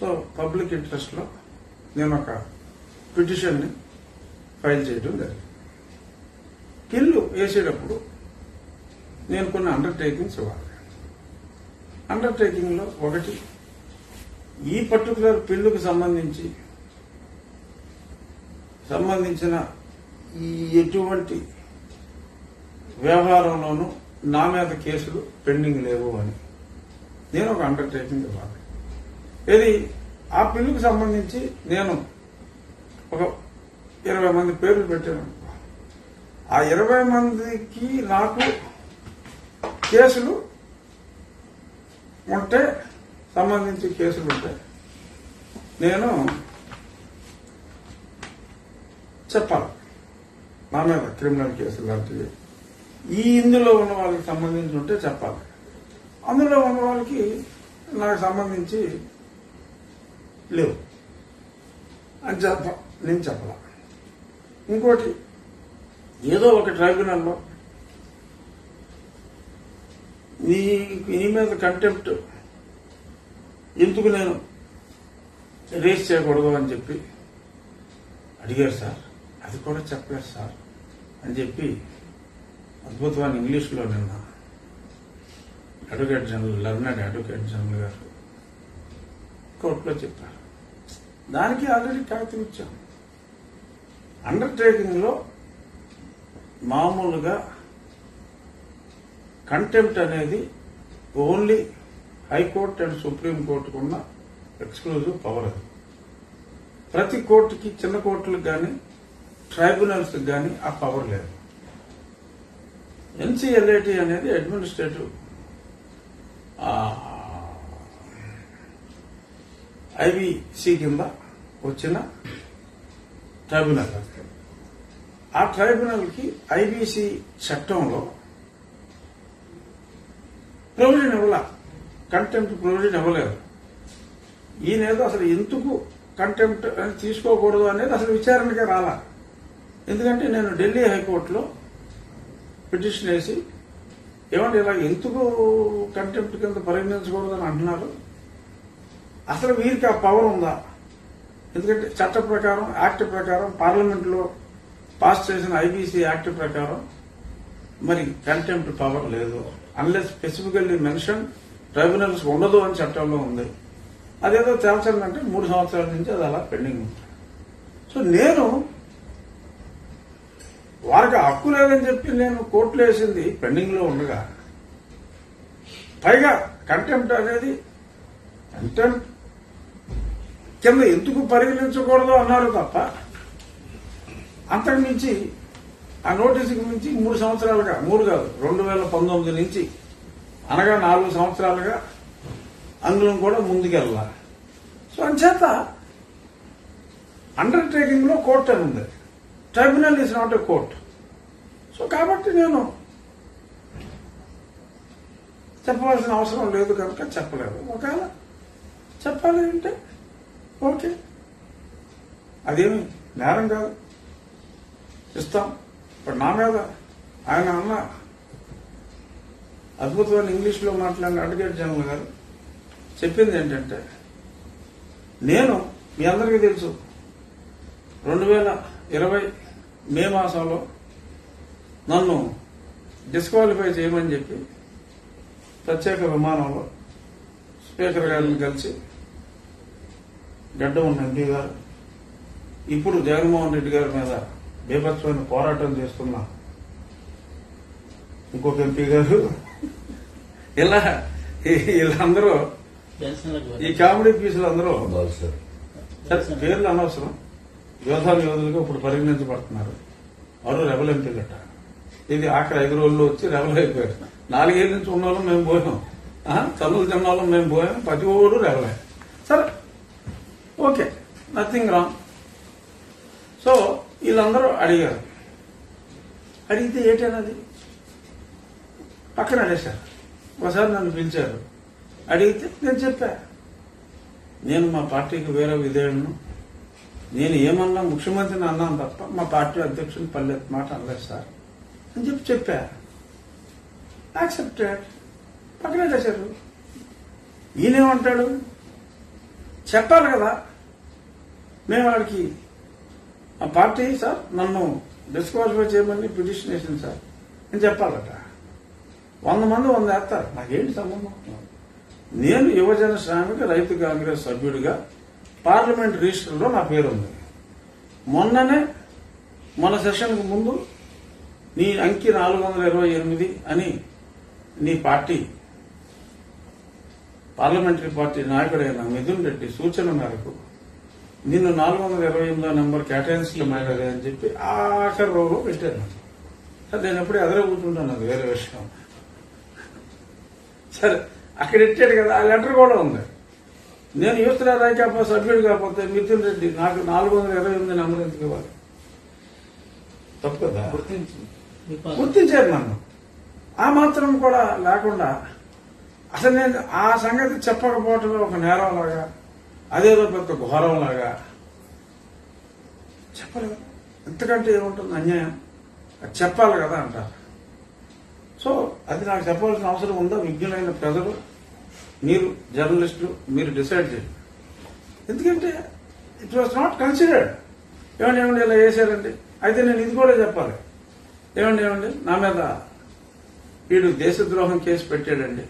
So public ఇంట్రెస్ట్లో నేను ఒక పిటిషన్ని file చేయడం జరిగింది. కిల్లు వేసేటప్పుడు నేను కొన్ని అండర్టేకింగ్స్ ఇవ్వాలి. అండర్టేకింగ్లో ఒకటి ఈ పర్టికులర్ పిల్లుకు సంబంధించి సంబంధించిన ఈ ఎటువంటి వ్యవహారంలోనూ నా మీద కేసులు పెండింగ్ లేవు అని నేను ఒక అండర్టేకింగ్ ఇవ్వాలి. ఇది ఆ బిల్లుకు సంబంధించి నేను ఒక ఇరవై మంది పేర్లు పెట్టాను. ఆ ఇరవై మందికి నాకు కేసులు ఉంటే సంబంధించి కేసులు ఉంటే నేను చెప్పాలి. నా మీద క్రిమినల్ కేసులు లాంటివి ఈ ఇందులో ఉన్న వాళ్ళకి సంబంధించి ఉంటే చెప్పాలి. అందులో ఉన్న వాళ్ళకి నాకు సంబంధించి లేవు. అని చెప్ప నేను చెప్పాల. ఇంకోటి ఏదో ఒక ట్రైబ్యునల్లో నీ నీ మీద కంటెంప్ట్ ఎందుకు నేను రేస్ చేయకూడదు అని చెప్పి అడిగారు సార్. అది కూడా చెప్పలేదు సార్. అని చెప్పి అద్భుతమైన ఇంగ్లీష్లో నిన్న advocate general learned advocate general గారు కోర్టులో చెప్పారు. దానికి ఆల్రెడీ కాగితం ఇచ్చాం. అండర్టేకింగ్లో మామూలుగా కంటెంప్ట్ అనేది ఓన్లీ హైకోర్టు అండ్ సుప్రీం కోర్టుకు ఉన్న ఎక్స్క్లూజివ్ పవర్ అది. ప్రతి కోర్టుకి చిన్న కోర్టులకు కానీ ట్రైబ్యునల్స్కి కానీ ఆ పవర్ లేదు. ఎన్సీఎల్ఏటి అనేది అడ్మినిస్ట్రేటివ్ ఐబీసీ కింద వచ్చిన ట్రైబ్యునల్. ఆ ట్రైబ్యునల్కి ఐబీసీ చట్టంలో ప్రొవిజన్ ఇవ్వాల కంటెంప్ట్ ప్రొవిజన్ ఇవ్వలేదు. ఈయనేదో అసలు ఎందుకు కంటెంప్ట్ అని తీసుకోకూడదు అనేది అసలు విచారణకే రాలా. ఎందుకంటే నేను ఢిల్లీ హైకోర్టులో పిటిషన్ వేసి ఏమంటే ఇలా ఎందుకు కంటెంప్ట్ కింద పరిగణించకూడదు అని అంటున్నారు? అసలు వీరికి ఆ పవర్ ఉందా? ఎందుకంటే చట్ట ప్రకారం యాక్ట్ ప్రకారం పార్లమెంట్లో పాస్ చేసిన ఐబీసీ యాక్ట్ ప్రకారం మరి కంటెంప్ట్ పవర్ లేదు. అన్లెస్ స్పెసిఫికల్లీ మెన్షన్ ట్రైబ్యునల్స్ ఉండదు అని చట్టంలో ఉంది. అదేదో తేల్చాలంటే మూడు సంవత్సరాల నుంచి అది అలా పెండింగ్ ఉంది. సో నేను వారికి హక్కు లేదని చెప్పి నేను కోర్టులో వేసింది పెండింగ్లో ఉండగా. పైగా కంటెంప్ట్ అనేది కంటెంప్ట్ కింద ఎందుకు పరిగణించకూడదు అన్నారు తప్ప అంతకు మించి ఆ నోటీసుకి మించి మూడు సంవత్సరాలుగా మూడు కాదు రెండు వేల పంతొమ్మిది నుంచి అనగా నాలుగు సంవత్సరాలుగా అందులో కూడా ముందుకెళ్ళాల. సో అంచేత అండర్టేకింగ్లో కోర్ట్ అని ఉంది. Tribunal is not a court so కాబట్టి నేను చెప్పవలసిన అవసరం లేదు కనుక చెప్పలేదు. ఒకవేళ చెప్పాలి అంటే ఓకే. అదేమి నేరం కాదు. ఇస్తాం. ఇప్పుడు నా మీద ఆయన అన్న అద్భుతమైన ఇంగ్లీష్లో మాట్లాడిన అడ్వకేట్ జనరల్ గారు చెప్పింది ఏంటంటే నేను మీ అందరికీ తెలుసు రెండు వేల ఇరవై మే మాసంలో నన్ను డిస్క్వాలిఫై చేయమని చెప్పి ప్రత్యేక విమానంలో స్పీకర్ గారిని కలిసి గడ్డ ఉన్న ఎంపీ గారు. ఇప్పుడు జగన్మోహన్ రెడ్డి గారి మీద బీభత్సమైన పోరాటం చేస్తున్న ఇంకొక ఎంపీ గారు. ఇలా వీళ్ళందరూ ఈ కామెడీ పీసులు అందరూ సరే, పేర్లు అనవసరం. యోధాలు యోధులుగా ఇప్పుడు పరిగణించబడుతున్నారు. వారు రెబల్ ఎంపీలట ఇది ఆఖరి ఐదు రోజుల్లో వచ్చి రెబల్ అయిపోయారు. నాలుగేళ్ళ నుంచి ఉన్న వాళ్ళం మేము పోయాం. చదువులు తిన్న వాళ్ళం మేము పోయాం. ప్రతి ఓడు రెబలే. సరే ఓకే నథింగ్ రాంగ్ సో వీళ్ళందరూ అడిగారు. అడిగితే ఏంటన్నది? పక్కన అడేశారు ఒకసారి నన్ను పిలిచారు. అడిగితే నేను చెప్పా. నేను మా పార్టీకి వేరే విధేయులను నేను ఏమన్నా ముఖ్యమంత్రిని అన్నాను తప్ప మా పార్టీ అధ్యక్షుని పల్లె మాట అనలేదు సార్ అని చెప్పి చెప్పా. యాక్సెప్టెడ్ పక్కన వేశారు ఈయనేమంటాడు? చెప్పాలి కదా. మేము వాడికి ఆ పార్టీ సార్ నన్ను డిస్క్వాలిఫై చేయమని పిటిషన్ వేసింది సార్. అని చెప్పాలట. వంద మంది వంద వేస్తారు. నాకేంటి సంబంధం? నేను యువజన శ్రామిక రైతు కాంగ్రెస్ సభ్యుడిగా పార్లమెంట్ రిజిస్టర్లో నా పేరు ఉంది మొన్ననే మన సెషన్కు ముందు నీ అంకి నాలుగు వందల ఇరవై ఎనిమిది అని నీ పార్టీ పార్లమెంటరీ పార్టీ నాయకుడైన మిథున్ రెడ్డి సూచన మేరకు నిన్ను నాలుగు వందల ఇరవై ఎనిమిదో నెంబర్ కేటాయించడం మేడదే అని చెప్పి ఆఖరి రోజులో పెట్టారు. నాకు. సరే నేను ఎప్పుడు ఎదురే కూర్చుంటాను అది వేరే విషయం. సరే అక్కడ ఇచ్చాడు కదా ఆ లెటర్ కూడా ఉంది. నేను యూత్ రాజాపా సభ్యుడు కాకపోతే మిథున్ రెడ్డి నాకు నాలుగు వందల ఇరవై ఎనిమిది నెంబర్ ఎందుకు ఇవ్వాలి? తప్పు కదా గుర్తించారు నన్ను. ఆ మాత్రం కూడా లేకుండా అసలు నేను ఆ సంగతి చెప్పకపోవటంలో ఒక నేరంలాగా అదేదో పెద్ద ఘోరంలాగా చెప్పలేదు ఎంతకంటే ఏముంటుంది? అన్యాయం. అది చెప్పాలి కదా అంటారు. సో అది నాకు చెప్పాల్సిన అవసరం ఉందా? విజ్ఞులైన ప్రజలు మీరు జర్నలిస్టులు మీరు డిసైడ్ చేయండి. ఎందుకంటే ఇట్ వాస్ నాట్ కన్సిడర్డ్ ఏమండి ఏమండి ఇలా వేసారండి అయితే నేను ఇది కూడా చెప్పాలి. ఏమండి ఏమండి? నా మీద వీడు దేశద్రోహం కేసు పెట్టాడండి.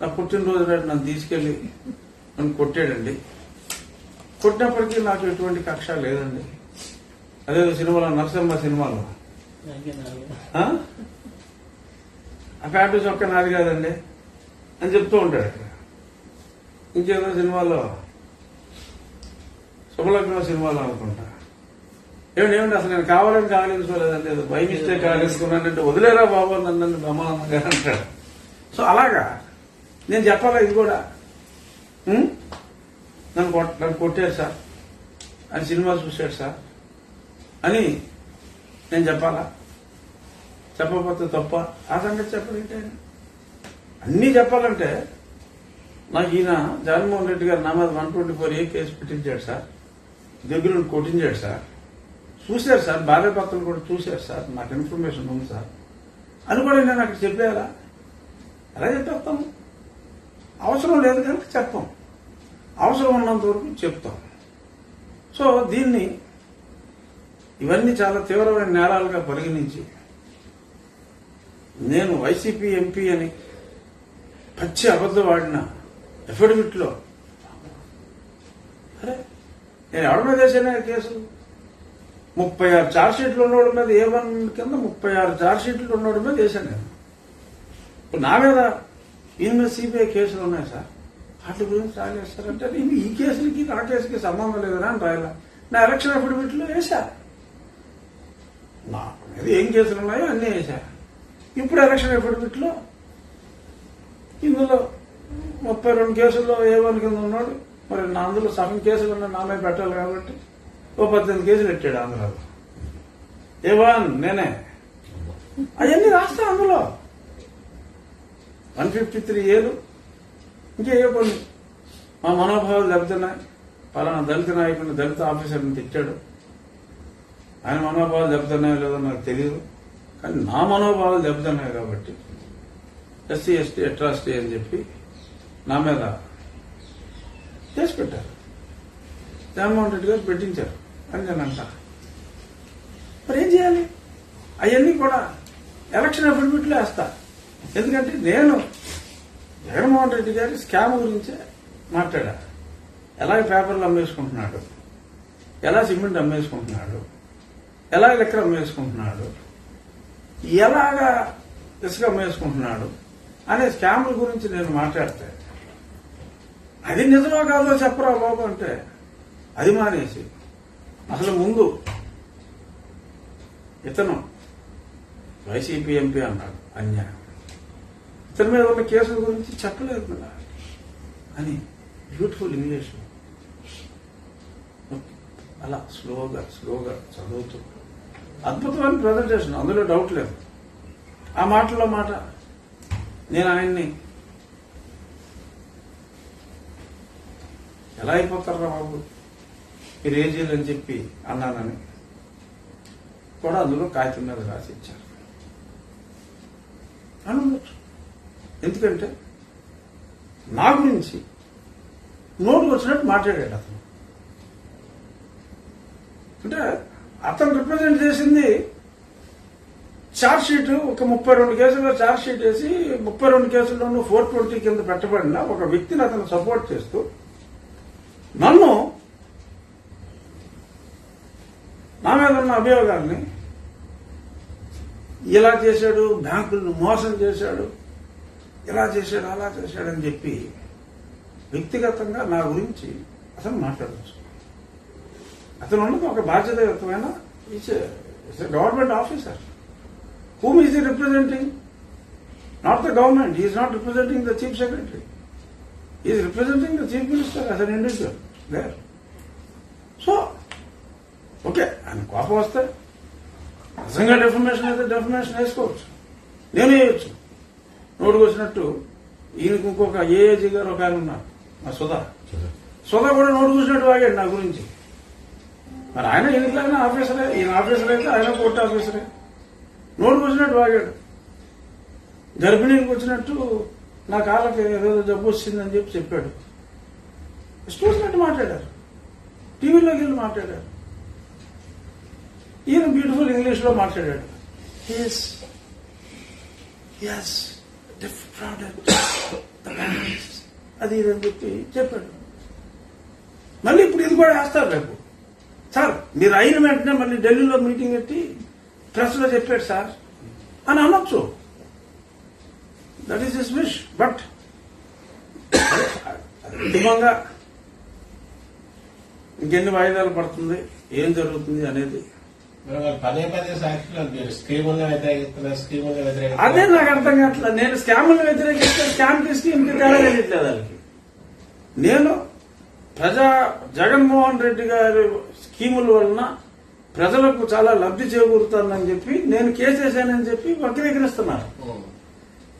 నా పుట్టినరోజు నాడు నన్ను తీసుకెళ్ళి నన్ను కొట్టాడండి. కొట్టినప్పటికీ నాకు ఎటువంటి కక్ష లేదండి. అదే సినిమాలో నరసింహ సినిమాలో. ఆ? ఆ చొక్క నాది కాదండి అని చెప్తూ ఉంటాడు అక్కడ. ఇంకేదో సినిమాలో? శుభలగ్న సినిమాలో అనుకుంటా. ఏమండి ఏమండి అసలు నేను కావాలని కావాలించుకోలేదండి ఏదో బై మిస్టేక్ కావాలించుకున్నానంటే వదిలేరా బాబు నన్ను నన్ను గారు అంటాడు. సో అలాగా. నేను చెప్పాలా ఇది కూడా? Hmm? నన్ను కొట్ నన్ను కొట్టారు సార్. అని సినిమా చూశాడు సార్. అని నేను చెప్పాలా? చెప్పకపోతే తప్ప ఆ సంగతి చెప్పాలంటే? అన్నీ చెప్పాలంటే నాకు ఈయన జగన్మోహన్ రెడ్డి గారు నా మీద one twenty four A case పెట్టించాడు సార్. దగ్గర కొట్టించాడు సార్. చూశారు సార్. భార్య భర్తలు కూడా చూశారు సార్. నాకు ఇన్ఫర్మేషన్ ఉంది సార్. అని కూడా నేను అక్కడ చెప్పేయాలా? ఎలా చెప్పేస్తాము? అవసరం లేదు కనుక చెప్పం. అవసరం ఉన్నంత వరకు చెప్తాం. సో దీన్ని ఇవన్నీ చాలా తీవ్రమైన నేరాలుగా పరిగణించి నేను వైసీపీ ఎంపీ అని పచ్చి అబద్ధం వాడిన ఎఫిడవిట్లో అరే నేను ఎవరి మీద వేసాను కేసు? ముప్పై ఆరు చార్జ్ షీట్లు ఉన్నోడి మీద ఏ వన్ కింద ముప్పై ఆరు చార్జ్ షీట్లు ఉన్నోడి మీద వేశాను నేను. ఇప్పుడు నా మీద ఈయన మీద సిబిఐ కేసులు ఉన్నాయి సార్. వాటి గురించి రాగేస్తారంటే నేను ఈ కేసులకి నా కేసుకి సంబంధం లేదని అని రాయలా. నా ఎలక్షన్ అఫిడవిట్లో వేశా. నా మీద ఏం కేసులు ఉన్నాయో అన్నీ వేశా. ఇప్పుడు ఎలక్షన్ అఫిడవిట్లో ఇందులో ముప్పై రెండు కేసుల్లో ఏ వన్ కింద ఉన్నాడు? మరి నా అందులో సగం కేసులు ఉన్న నామే పెట్టాలి కాబట్టి ఓ పద్దెనిమిది కేసులు పెట్టాడు ఆంధ్రాలో ఏ వన్? నేనే. అవన్నీ రాస్తా అందులో. వన్ ఫిఫ్టీ త్రీ ఏలు? ఇంకేయో కొన్ని మా మనోభావాలు దెబ్బతున్నాయి పలానా దళిత నాయకుడిని దళిత ఆఫీసర్ని తెచ్చాడు ఆయన మనోభావాలు దెబ్బతున్నాయో లేదో నాకు తెలియదు కానీ నా మనోభావాలు దెబ్బతున్నాయి కాబట్టి ఎస్సీ ఎస్టీ అట్రాసిటీ అని చెప్పి నా మీద కేసు పెట్టారు. జగన్మోహన్ రెడ్డి గారు పెట్టించారు. అని నేను అంట. మరి ఏం చేయాలి? అవన్నీ కూడా ఎలక్షన్ అఫిడవిట్లో వేస్తా. ఎందుకంటే నేను జగన్మోహన్ రెడ్డి గారి స్కామ్ గురించే మాట్లాడా. ఎలా పేపర్లు అమ్మేసుకుంటున్నాడు? ఎలా సిమెంట్ అమ్మేసుకుంటున్నాడు? ఎలా లెక్కలు అమ్మేసుకుంటున్నాడు? ఎలాగా ఇసుక అమ్మేసుకుంటున్నాడు అనే స్కాముల గురించి నేను మాట్లాడితే అది నిజమో కాదో చెప్పరా బాబు అంటే అది మానేసి. అసలు ముందు ఇతను వైసీపీ ఎంపీ అన్నాడు అన్యాయం. తన మీద ఉన్న కేసుల గురించి చెప్పలేదు కదా. అని బ్యూటిఫుల్ ఇంగ్లీష్ అలా స్లోగా స్లోగా చదువుతూ. అద్భుతమైన ప్రజెంటేషన్ అందులో డౌట్ లేదు. ఆ మాటలో మాట నేను ఆయన్ని ఎలా అయిపోతారా బాబు? మీరు ఏం చేయాలని చెప్పి అన్నానని కూడా అందులో కాగితం మీద రాసి ఇచ్చారు. అని ఎందుకంటే నా గురించి నోటు వచ్చినట్టు మాట్లాడాడు అతను. అంటే అతను రిప్రజెంట్ చేసింది ఛార్జ్ షీట్ ఒక ముప్పై రెండు కేసుల్లో ఛార్జ్ షీట్ వేసి ముప్పై రెండు కేసుల్లోనూ ఫోర్ ట్వంటీ కింద పెట్టబడిన ఒక వ్యక్తిని అతను సపోర్ట్ చేస్తూ నన్ను నా మీద ఉన్న అభియోగాల్ని ఇలా చేశాడు బ్యాంకులను మోసం చేశాడు ఇలా చేశాడు అలా చేశాడని చెప్పి వ్యక్తిగతంగా నా గురించి అతను మాట్లాడవచ్చు అతను ఉన్నది ఒక బాధ్యతాయుతమైన government officer whom is he representing not the government is not representing the chief secretary is representing the chief minister as an individual there so okay ఆయన కోపం వస్తే నిజంగా డెఫినేషన్ అయితే డెఫినేషన్ వేసుకోవచ్చు. నేను వేయచ్చు. నోటుకు వచ్చినట్టు ఈయనకు ఇంకొక ఏఏజీ గారు ఒక ఆయన ఉన్నారు. మా సుధా. సుధా. కూడా నోటు కూర్చున్నట్టు వాగాడు నా గురించి. మరి ఆయన ఎన్నికలైనా ఆఫీసరే? ఈయన ఆఫీసర్ అయితే ఆయన కోర్టు ఆఫీసరే. నోటు కూర్చున్నట్టు వాగాడు గర్భిణీకి వచ్చినట్టు నా కాళ్ళకి ఏదో జబ్బు వచ్చిందని చెప్పి చెప్పాడు. చూసినట్టు మాట్లాడారు. టీవీలోకి వెళ్ళి మాట్లాడారు. ఈయన బ్యూటిఫుల్ ఇంగ్లీష్లో మాట్లాడాడు. ఎస్ ఎస్ అది ఇదని అని చెప్పి చెప్పాడు. మళ్ళీ ఇప్పుడు ఇది కూడా వేస్తారు రేపు. సార్ మీరు అయిన వెంటనే మళ్ళీ ఢిల్లీలో మీటింగ్ పెట్టి ప్రెస్లో చెప్పాడు సార్ అని అనొచ్చు. That is is wish but అంతిమంగా ఇంకెన్ని వాయిదాలు పడుతుంది ఏం జరుగుతుంది అనేది పదే పదే సాక్షులు మీరు స్కీములను వ్యతిరేకిస్తున్నారు స్కీములను అదే నాకు అర్థం కావట్లేదు. నేను స్కామ్లను వ్యతిరేకిస్తే స్కామ్కి స్కీమ్కి తేడా తెలియట్లేదు వాళ్ళకి నేను ప్రజా జగన్మోహన్ రెడ్డి గారి స్కీముల వలన ప్రజలకు చాలా లబ్ధి చేకూరుతుందని చెప్పి నేను కేసేసానని చెప్పి వక్రీకరిస్తున్నారు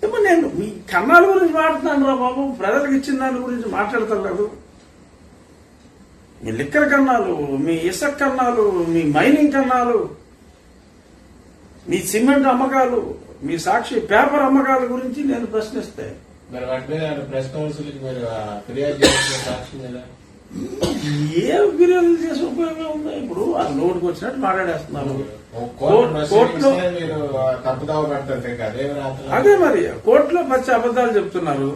ఇప్పుడు నేను మీ కన్నాల గురించి మాట్లాడుతున్నాను రా బాబు. ప్రజలకు ఇచ్చిన దాని గురించి మాట్లాడతలేదు మీ లిక్కర్ కన్నాలు మీ ఇసుక కన్నాలు మీ మైనింగ్ కన్నాలు మీ సిమెంట్ అమ్మకాలు మీ సాక్షి పేపర్ అమ్మకాల గురించి నేను ప్రశ్నిస్తే. ఫిర్యాదు ఏ ఫిర్యాదులు చేసే ఉపయోగం ఉంది? ఇప్పుడు ఆ నోటుకు వచ్చినట్టు మాట్లాడేస్తున్నారు. కోర్టులో అదే మరి కోర్టులో పచ్చి అబద్ధాలు చెప్తున్నారు.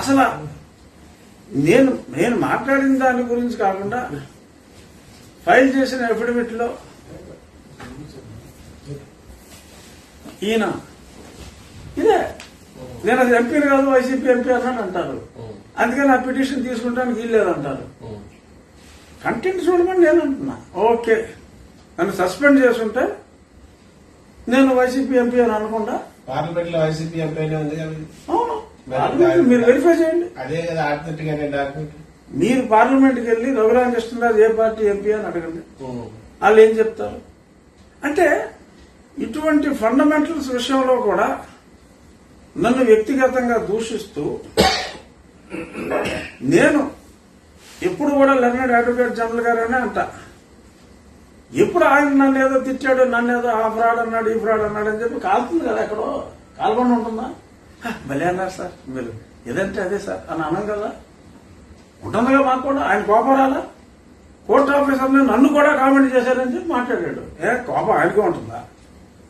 అసలు నేను నేను మాట్లాడిన దాని గురించి కాకుండా ఫైల్ చేసిన అఫిడవిట్లో ఈయన. ఇదే. నేను అది ఎంపీ కాదు వైసీపీ ఎంపీ అన్నాడు అంటారు. అందుకని ఆ పిటిషన్ తీసుకుంటానికి వీల్లేదు అంటారు కంటెంట్ చూడమని నేను అంటున్నా. ఓకే. నన్ను సస్పెండ్ చేసుంటే నేను వైసీపీ ఎంపీ అని అనకుండా పార్లమెంట్లో వైసీపీ ఎంపీనే మీరు వెరిఫై చేయండి. అదే కదా డాక్యుమెంట్ మీరు పార్లమెంట్కి వెళ్ళి రఘురామ కృష్ణరాజు ఏ పార్టీ ఎంపీ అని అడగండి. వాళ్ళు ఏం చెప్తారు? అంటే ఇటువంటి ఫండమెంటల్స్ విషయంలో కూడా నన్ను వ్యక్తిగతంగా దూషిస్తూ నేను ఎప్పుడు కూడా లెర్నెడ్ అడ్వకేట్ జనరల్ గారనే అంట. ఎప్పుడు ఆయన నన్ను ఏదో తిట్టాడు నన్ను ఏదో ఆ ఫ్రాడ్ అన్నాడు ఈ ఫ్రాడ్ అన్నాడు అని చెప్పి కాలుతుంది కదా ఎక్కడో. కాల్గొండ ఉంటుందా? భలే అన్నారు సార్. మీరు ఏదంటే అదే సార్. అని అనం కదా. ఉంటుందిగా మాకు కూడా ఆయన కోపం రాలా. కోర్టు ఆఫీసర్ని నన్ను కూడా కామెంట్ చేశారని చెప్పి మాట్లాడాడు. ఏ కోపం ఆయనకే ఉంటుందా?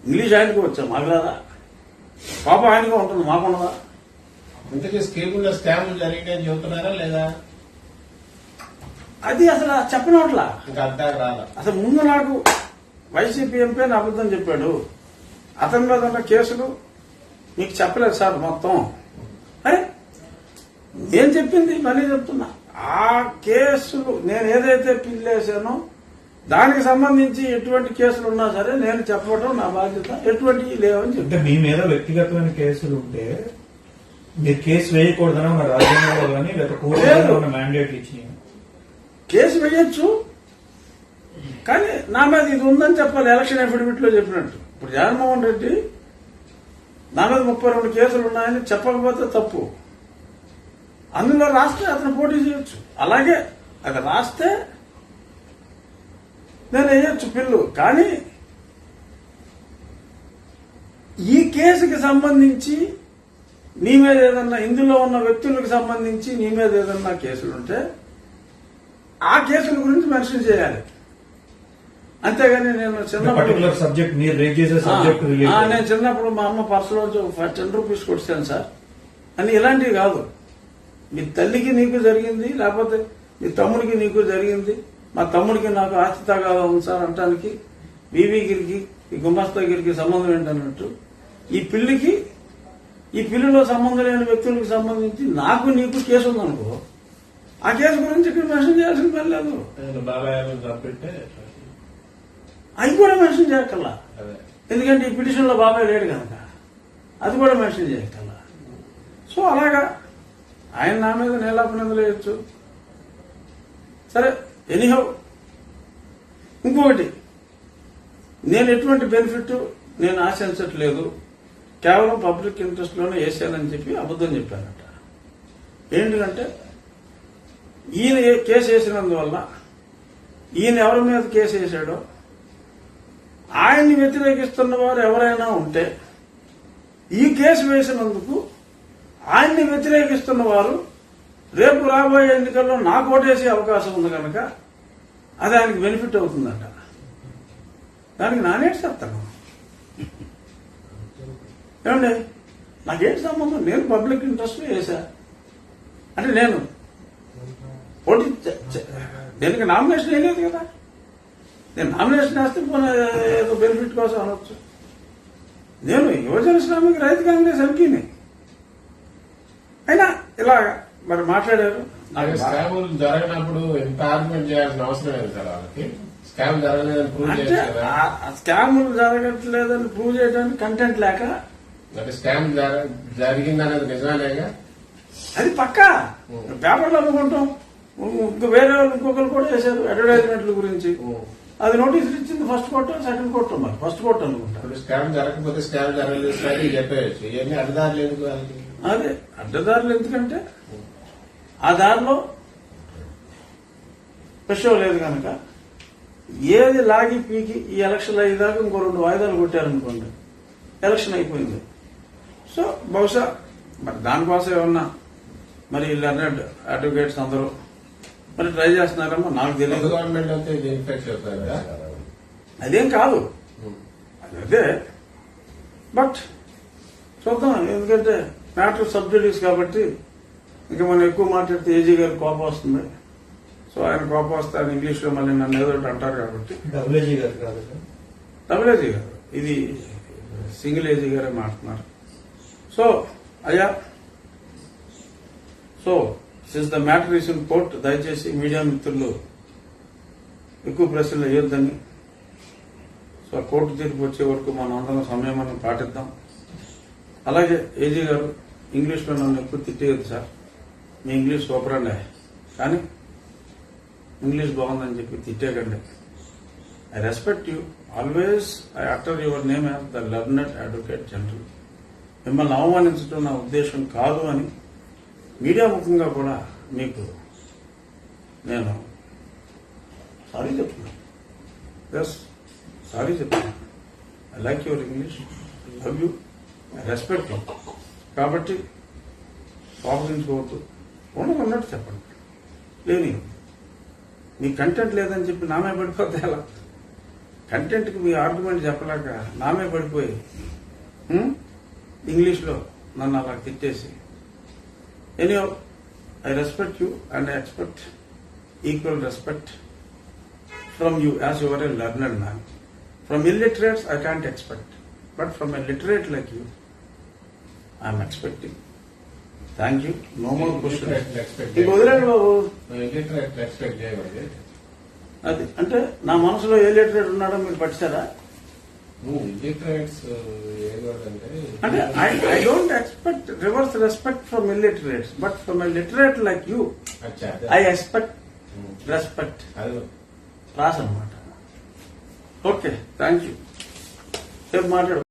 ఇంగ్లీష్ ఆయనకు వచ్చా? మాకు రాదా? కోపం ఆయనకే ఉంటుంది మాకున్నదా ఇంతకీ స్కీముల్లో స్కామ్లు జరిగినాయని చెబుతున్నారా లేదా? అది అసలు చెప్పనట్లా అసలు ముందు నాకు వైసీపీ ఎంపీ అని అబద్ధం చెప్పాడు. అతని మీద ఉన్న కేసులు మీకు చెప్పలేదు సార్ మొత్తం. అరే నేను చెప్పింది? మళ్ళీ చెప్తున్నా. ఆ కేసులు నేను ఏదైతే పిల్లేసానో దానికి సంబంధించి ఎటువంటి కేసులు ఉన్నా సరే నేను చెప్పడం నా బాధ్యత. ఎటువంటి లేవని అంటే మీ మీద వ్యక్తిగతమైన కేసులు ఉంటే మీరు కేసు వేయకూడదని మన రాజ్యాంగంలో కానీ లేదు. ఉన్న మ్యాండేట్ ఇచ్చినాయి కేసు వేయొచ్చు. కానీ నా మీద ఇది ఉందని చెప్పాలి. ఎలక్షన్ అఫిడవిట్లో చెప్పినట్టు. ఇప్పుడు జగన్మోహన్ రెడ్డి నా మీద ముప్పై రెండు కేసులు ఉన్నాయని చెప్పకపోతే తప్పు. అందులో రాస్తే అతను పోటీ చేయొచ్చు. అలాగే అది రాస్తే నేను వేయొచ్చు పిల్లు. కానీ ఈ కేసుకి సంబంధించి నీ మీద ఏదన్నా ఇందులో ఉన్న వ్యక్తులకు సంబంధించి నీ మీద ఏదన్నా కేసులుంటే ఆ కేసుల గురించి మెన్షన్ చేయాలి. అంతేగాని నేను చిన్నప్పుడు పర్టికులర్ సబ్జెక్ట్ మీరు రేట్ చేసే సబ్జెక్ట్ ఆ, నేను చిన్నప్పుడు మా అమ్మ పర్సులో టెన్ రూపీస్ కొట్టాను సార్. అని ఇలాంటివి కాదు. మీ తల్లికి నీకు జరిగింది లేకపోతే మీ తమ్ముడికి నీకు జరిగింది. మా తమ్ముడికి నాకు ఆస్తి తగాదా ఉంది సార్ అంటానికి బీవీ గిరికి ఈ గుమస్తా గిరికి సంబంధం ఏంటన్నట్టు. ఈ పిల్లికి ఈ పిల్లిలో సంబంధం లేని వ్యక్తులకు సంబంధించి నాకు నీకు కేసు ఉందనుకో ఆ కేసు గురించి ఇక్కడ మెన్షన్ చేయాల్సిన పని లేదు. అవి కూడా మెన్షన్ చేయక్కర్లా అదే. ఎందుకంటే ఈ పిటిషన్లో బాబాయ్ లేడు కనుక అది కూడా మెన్షన్ చేయగల సో అలాగా ఆయన నా మీద నీలాపనిందలు వేయచ్చు. సరే ఎనీహౌ ఇంకొకటి నేను ఎటువంటి బెనిఫిట్ నేను ఆశించట్లేదు. కేవలం పబ్లిక్ ఇంట్రెస్ట్లోనే వేసానని చెప్పి అబద్ధం చెప్పానట ఏంటంటే ఈయన కేసు వేసినందువల్ల ఈయన ఎవరి మీద కేసు వేసాడో ఆయన్ని వ్యతిరేకిస్తున్న వారు ఎవరైనా ఉంటే ఈ కేసు వేసినందుకు ఆయన్ని వ్యతిరేకిస్తున్న వారు రేపు రాబోయే ఎన్నికల్లో నాకు ఓటేసే అవకాశం ఉంది కనుక అది ఆయనకి బెనిఫిట్ అవుతుందట. దానికి నానేటి చెప్తాను ఏమండి? నాకేంటి సంబంధం? నేను పబ్లిక్ ఇంట్రెస్ట్ వేసా. అంటే నేను పోటీ దేనికి నామినేషన్ వేయలేదు కదా? నేను నామినేషన్ వేస్తే పోనీ ఏదో బెనిఫిట్ కోసం అనొచ్చు. నేను యువజన శ్రామిక రైతు కాంగ్రెస్ ఎంపీని. అయినా ఇలా మరి మాట్లాడారు. నాకు బాగా- స్కామ్ జరగనప్పుడు ఎంత ఆర్గ్యుమెంట్ చేయాల్సిన అవసరం లేదు వాళ్ళకి. స్కామ్ జరగలేదని ప్రూవ్ స్కాములు జరగట్లేదని ప్రూవ్ చేయడానికి కంటెంట్ లేక? అంటే స్కామ్ జర- జరిగిందనేది నిజమేగా అది పక్కా? పేపర్లో అనుకుంటాం. ఇంకో వేరే వాళ్ళు ఇంకొకరు కూడా చేశారు అడ్వర్టైజ్మెంట్ల గురించి. అది నోటీసులు ఇచ్చింది ఫస్ట్ కోర్టు సెకండ్ కోర్టు మరి. ఫస్ట్ కోర్టు అనుకుంటా. స్కామ్ జరగకపోతే స్కామ్ జరగలేదు సార్ ఇది చెప్పేయచ్చు. ఇవన్నీ అడ్డదారులు ఎందుకు అదే అడ్డదారులు ఎందుకంటే ఆ దారిలో విషయం లేదు కనుక. ఏది లాగి పీకి ఈ ఎలక్షన్ అయ్యేదాకా ఇంకో రెండు వాయిదాలు కొట్టారనుకోండి ఎలక్షన్ అయిపోయింది. సో బహుశా మరి దానికోసం ఏమన్నా మరి లెర్నెడ్ అడ్వకేట్స్ అందరూ మరి ట్రై చేస్తున్నారేమో? నాకు తెలియదు. గవర్నమెంట్ ఇది కదా. అదేం కాదు. అదే. బట్ చూద్దాం. ఎందుకంటే మ్యాటర్ సబ్సిడీస్ కాబట్టి ఇంకా మనం ఎక్కువ మాట్లాడితే ఏజీ గారి కోపం వస్తుంది. సో ఆయన కోపం వస్తే ఆయన ఇంగ్లీష్లో మళ్ళీ నన్ను ఏదో అంటారు కాబట్టి. డబ్ల్యూజీ గారు కాదు సార్. డబుల్ ఏజీ గారు. ఇది సింగిల్ ఏజీ గారే మాట్లాడుతున్నారు. సో అయ్యా. So since the matter is in court దయచేసి మీడియా మిత్రులు ఎక్కువ ప్రశ్నలు వేయొద్దని సో ఆ కోర్టు తీర్పు వచ్చే వరకు మనం అందరం సమయం మనం పాటిద్దాం. అలాగే ఏజీ గారు ఇంగ్లీష్లో నన్ను ఎక్కువ తిట్టేయద్దు సార్. మీ ఇంగ్లీష్ సూపర్ అండి. కానీ ఇంగ్లీష్ బాగుందని చెప్పి తిట్టేకండి I respect you always I utter your name as the learned advocate general మిమ్మల్ని అవమానించడం నా ఉద్దేశం కాదు అని మీడియా ముఖంగా కూడా మీకు నేను సారీ చెప్తున్నాను. ఎస్ సారీ చెప్తున్నాను. I like your English love you respect కాబట్టి కోపగించుకోవద్దు ఉండదు ఉన్నట్టు చెప్పండి. లేని మీ కంటెంట్ లేదని చెప్పి నామే పడిపోతే ఎలా? కంటెంట్కి మీ ఆర్గ్యుమెంట్ చెప్పలేక నామే పడిపోయి hm? ఇంగ్లీష్లో నన్ను అలా తిట్టేసి any I respect you and I expect equal respect from you as your a learned man from illiterates I can't expect but from a literate like you I'm expecting thank you no more question బాబు అది. అంటే నా మనసులో ఏ literate ఉన్నాడో మీరు ఏదంటే అంటే I I don't expect reverse respect from illiterates but from a literate like you I expect respect అది. రాస్ అనమాట ఓకే థ్యాంక్ యూ రేపు మాట్లాడు